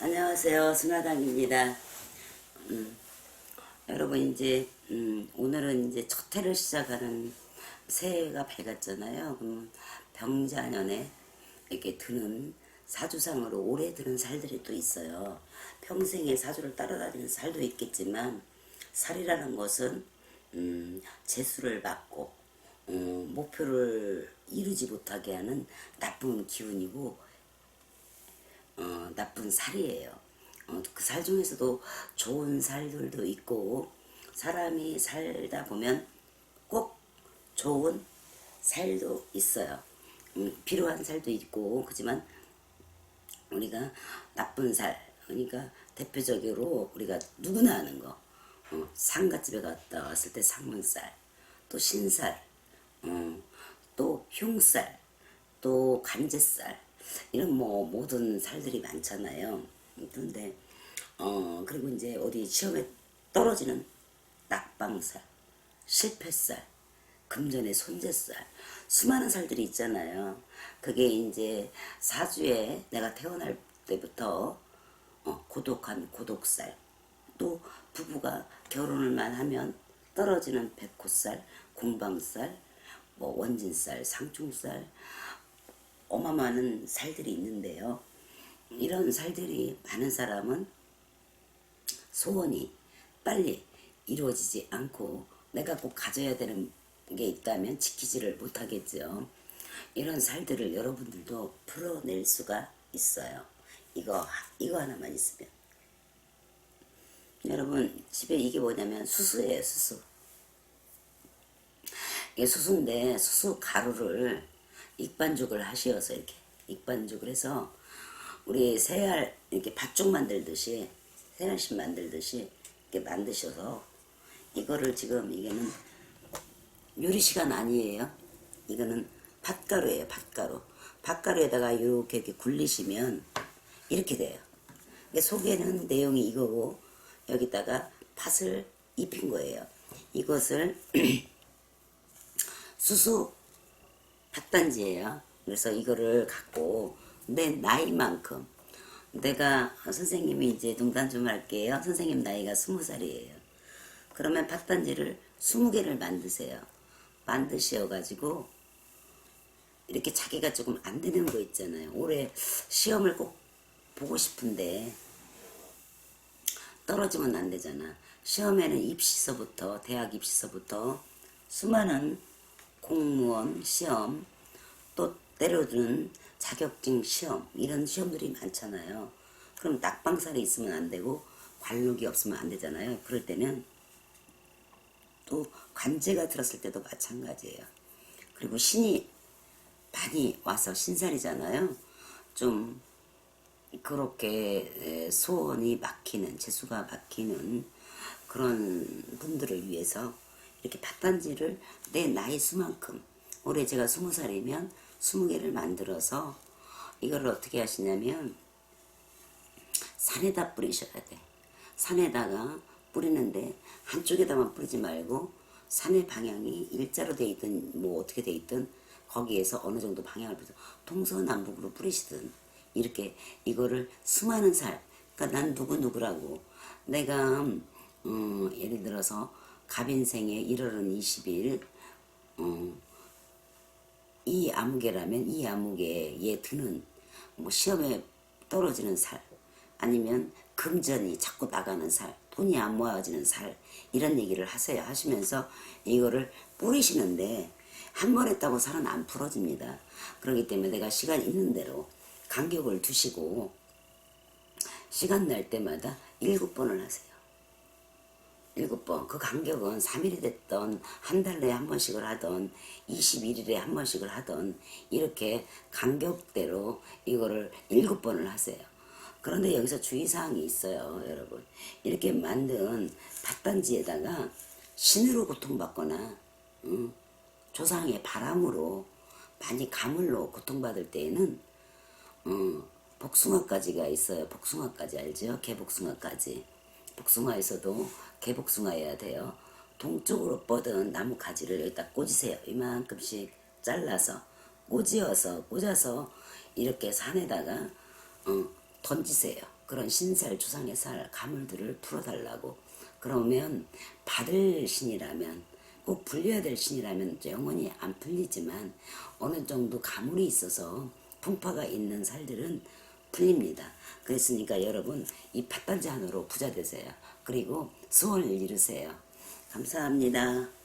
안녕하세요. 순화당입니다. 음, 여러분 이제 음, 오늘은 이제 첫 해를 시작하는 새해가 밝았잖아요. 그럼 병자년에 이렇게 드는 사주상으로 오래 드는 살들이 또 있어요. 평생에 사주를 따라다니는 살도 있겠지만 살이라는 것은 음, 재수를 받고 음, 목표를 이루지 못하게 하는 나쁜 기운이고 어, 나쁜 살이에요. 어, 그 살 중에서도 좋은 살들도 있고 사람이 살다 보면 꼭 좋은 살도 있어요. 음, 필요한 살도 있고 그지만 우리가 나쁜 살 그러니까 대표적으로 우리가 누구나 아는 거 어, 상가집에 갔다 왔을 때 상문살 또 신살 어, 또 흉살 또 간제살 이런 뭐 모든 살들이 많잖아요. 그런데 어 그리고 이제 어디 시험에 떨어지는 낙방살, 실패살, 금전의 손재살, 수많은 살들이 있잖아요. 그게 이제 사주에 내가 태어날 때부터 어, 고독한 고독살, 또 부부가 결혼을만 하면 떨어지는 백호살, 공방살, 뭐 원진살, 상충살, 어마어마한 살들이 있는데요. 이런 살들이 많은 사람은 소원이 빨리 이루어지지 않고 내가 꼭 가져야 되는 게 있다면 지키지를 못하겠죠. 이런 살들을 여러분들도 풀어낼 수가 있어요. 이거 이거 하나만 있으면 여러분 집에 이게 뭐냐면 수수예요 수수. 이게 수수인데 수수 가루를 익반죽을 하시어서 이렇게 익반죽을 해서 우리 새알 이렇게 팥죽 만들듯이 새알심 만들듯이 이렇게 만드셔서 이거를 지금 이게는 요리 시간 아니에요. 이거는 팥가루예요. 팥가루. 팥가루에다가 이렇게 이렇게 굴리시면 이렇게 돼요. 근데 속에는 내용이 이거고 여기다가 팥을 입힌 거예요. 이것을 수수 팥단지예요. 그래서 이거를 갖고 내 나이만큼 내가 선생님이 이제 농담 좀 할게요. 선생님 나이가 스무 살이에요. 그러면 팥단지를 스무 개를 만드세요. 만드셔가지고 이렇게 자기가 조금 안 되는 거 있잖아요. 올해 시험을 꼭 보고 싶은데 떨어지면 안 되잖아. 시험에는 입시서부터 대학 입시서부터 수많은 공무원 시험 또 때로는 자격증 시험 이런 시험들이 많잖아요. 그럼 낙방살이 있으면 안 되고 관록이 없으면 안 되잖아요. 그럴 때는 또 관제가 들었을 때도 마찬가지예요. 그리고 신이 많이 와서 신살이잖아요. 좀 그렇게 소원이 막히는 재수가 막히는 그런 분들을 위해서 이렇게 팥단지를 내 나이 수만큼 올해 제가 스무 살이면 스무 개를 만들어서 이걸 어떻게 하시냐면 산에다 뿌리셔야 돼. 산에다가 뿌리는데 한쪽에다만 뿌리지 말고 산의 방향이 일자로 돼 있든 뭐 어떻게 돼 있든 거기에서 어느 정도 방향을 뿌려 동서남북으로 뿌리시든 이렇게 이거를 수많은 살 그러니까 난 누구 누구라고 내가 음, 예를 들어서 갑인생의 1월은 20일 어, 이 아무개라면 이 아무개에 드는 뭐 시험에 떨어지는 살 아니면 금전이 자꾸 나가는 살 돈이 안 모아지는 살 이런 얘기를 하세요. 하시면서 이거를 뿌리시는데 한 번 했다고 살은 안 풀어집니다. 그렇기 때문에 내가 시간 있는 대로 간격을 두시고 시간 날 때마다 일곱 번을 하세요 일곱 번. 그 간격은 3일이 됐던 한 달에 한 번씩을 하던 21일에 한 번씩을 하던 이렇게 간격대로 이거를 일곱 번을 하세요. 그런데 여기서 주의사항이 있어요, 여러분. 이렇게 만든 밭단지에다가 신으로 고통받거나 음, 조상의 바람으로 많이 가물로 고통받을 때에는 음, 복숭아까지가 있어요. 복숭아까지 알죠? 개복숭아까지. 복숭아에서도 개복숭아여야 돼요. 동쪽으로 뻗은 나무 가지를 여기다 꽂으세요. 이만큼씩 잘라서 꽂이어서 꽂아서 이렇게 산에다가 어, 던지세요. 그런 신살 주상의 살 가물들을 풀어달라고 그러면 받을 신이라면 꼭 불려야 될 신이라면 영원히 안 풀리지만 어느 정도 가물이 있어서 풍파가 있는 살들은 풀립니다. 그랬으니까 여러분 이 팥단지 하나로 부자 되세요. 그리고 소원을 이루세요. 감사합니다.